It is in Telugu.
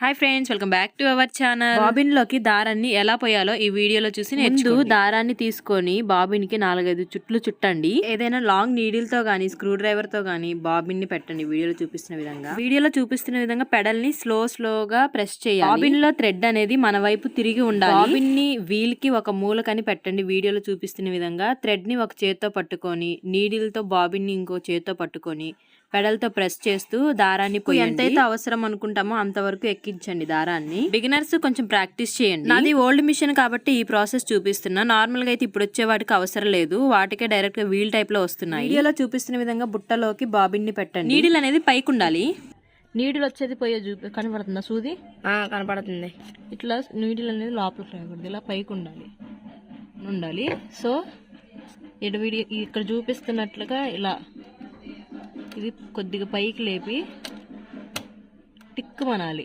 Hi friends welcome back to our channel. బాబిన్లోకి దారాన్ని ఎలా పోయాలో ఈ వీడియోలో చూసి ముందు దారాన్ని తీసుకొని బాబిన్కి నాలుగైదు చుట్లు చుట్టండి. ఏదైనా లాంగ్ నీడిల్తో గానీ స్క్రూ డ్రైవర్తో గానీ బాబిన్ని పెట్టండి వీడియోలో చూపిస్తున్న విధంగా. వీడియోలో చూపిస్తున్న విధంగా పెడల్ని స్లో స్లోగా ప్రెస్ చేయాలి. బాబిన్లో థ్రెడ్ అనేది మన వైపు తిరిగి ఉండాలి. బాబిన్ని వీల్కి ఒక మూలకని పెట్టండి వీడియోలో చూపిస్తున్న విధంగా. థ్రెడ్ని ఒక చేత్తో పట్టుకొని నీడిల్తో బాబిన్ని ఇంకో చేత్తో పట్టుకొని పెడల్తో ప్రెస్ చేస్తూ దారాన్ని పోయి ఎంతైతే అవసరం అనుకుంటామో అంతవరకు ఎక్కించండి దారాన్ని. బిగినర్స్ కొంచెం ప్రాక్టీస్ చేయండి. నాది ఓల్డ్ మిషన్ కాబట్టి ఈ ప్రాసెస్ చూపిస్తున్నా. నార్మల్గా అయితే ఇప్పుడు వచ్చే వాటికి అవసరం లేదు. వాటికే డైరెక్ట్గా వీల్ టైప్లో వస్తున్నాయి. వీడియోలో చూపిస్తున్న విధంగా బుట్టలోకి బాబిన్ని పెట్టండి. నీడిల్ అనేది పైకి ఉండాలి నీడిల్ వచ్చేది పోయే చూపి కనబడుతుందా సూది? కనపడుతుంది. ఇట్లా నీడిల్ అనేది లోపలికి రాకూడదు. ఇలా పైకి ఉండాలి. ఉండాలి సో వీడియో ఇక్కడ చూపిస్తున్నట్లుగా ఇలా ఇది కొద్దిగా పైకి లేపి టిక్ మనాలి